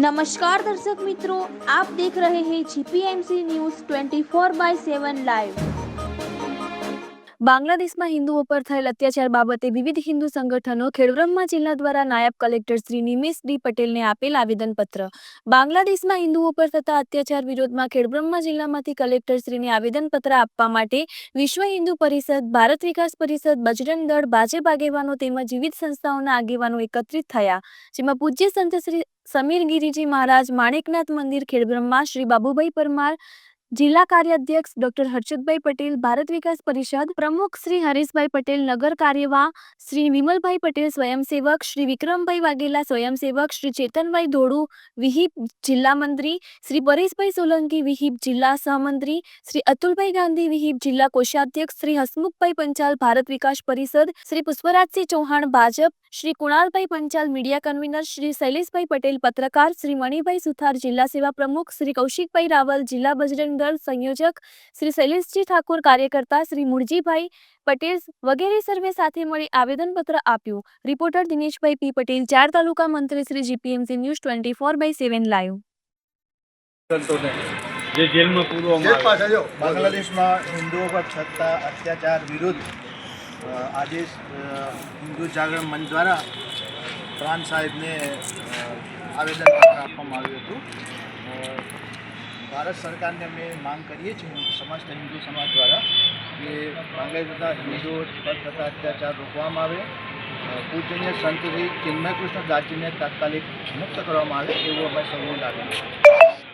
નમસ્કાર દર્શક મિત્રો આપ દેખ રહે હૈ જીપીએમસી ન્યૂઝ 24 બાય 7 લાઈવ બાંગ્લાદેશમાં હિન્દુઓ પર થયેલ અત્યાચાર બાબતે વિવિધ હિન્દુ સંગઠનો ખેડબ્રહ્મા જિલ્લા દ્વારા નાયબ કલેક્ટર શ્રી નિમેશ ડી પટેલને આપેલ આવેદનપત્ર. બાંગ્લાદેશમાં હિન્દુઓ પર થતા અત્યાચાર વિરોધમાં ખેડબ્રહ્મા જિલ્લામાંથી કલેક્ટર શ્રીને આવેદનપત્ર આપવા માટે વિશ્વ હિન્દુ પરિષદ, ભારત વિકાસ પરિષદ, બજરંગ દળ ભાજપ આગેવાનો તેમજ વિવિધ સંસ્થાઓના આગેવાનો એકત્રિત થયા. જેમાં પૂજ્ય સંત શ્રી સમીર ગિરિજી મહારાજ માણેકનાથ મંદિર ખેડબ્રહ્મા શ્રી બાબુભાઈ પરમાર જિલ્લા કાર્યાધ્યક્ષ ડોક્ટર હર્ષદભાઈ પટેલ, ભારત વિકાસ પરિષદ પ્રમુખ શ્રી હરીશભાઈ પટેલ, નગર કાર્યવાહ શ્રી વિમલભાઈ પટેલ, સ્વયંસેવક શ્રી વિક્રમભાઈ વાઘેલા, સ્વયંસેવક શ્રી ચેતનભાઈ ધોળુ, વિહિપ જિલ્લા મંત્રી શ્રી પરેશભાઈ સોલંકી, વિહિપ જિલ્લા સહમંત્રી શ્રી અતુલભાઈ ગાંધી, વિહિપ જિલ્લા કોષાધ્યક્ષ શ્રી હસમુખભાઈ પંચાલ, ભારત વિકાસ પરિષદ શ્રી પુષ્પરાજસિંહ ચૌહાણ, ભાજપ શ્રી કુણાલભાઈ પંચાલ, મીડિયા કન્વીનર શ્રી શૈલેષભાઈ પટેલ, પત્રકાર શ્રી મણિભાઈ સુથાર, જિલ્લા સેવા પ્રમુખ શ્રી કૌશિકભાઈ રાવલ, જિલ્લા બજરંગ દળ સંયોજક શ્રી શૈલેષજી ઠાકોર કાર્યકર્તા શ્રી મુરજીભાઈ પટેલ વગેરે સર્વે સાથે મળી આવેદનપત્ર આપ્યું. રિપોર્ટર દિનેશભાઈ પી પટેલ ચાર તાલુકા મંત્રી Shri GPMC news twenty four by seven live. જે જેલમાં પૂરવામાં જેલમાં બાંગ્લાદેશમાં હિન્દુઓ પર થતા અત્યાચાર વિરુદ્ધ આજે હિન્દુ જાગરણ મંચ દ્વારા પ્રાંત સાહેબને આવેદનપત્ર આપવામાં આવ્યું હતું. ભારત સરકારને અમે માંગ કરીએ છીએ સમસ્ત હિન્દુ સમાજ દ્વારા, કે તથા હિન્દુઓ પર થતા અત્યાચાર રોકવામાં આવે. પૂજનીય સંત શ્રી ચિન્મય કૃષ્ણ દાસજીને તાત્કાલિક મુક્ત કરવામાં આવે એવું અમે સૌ લાગે છે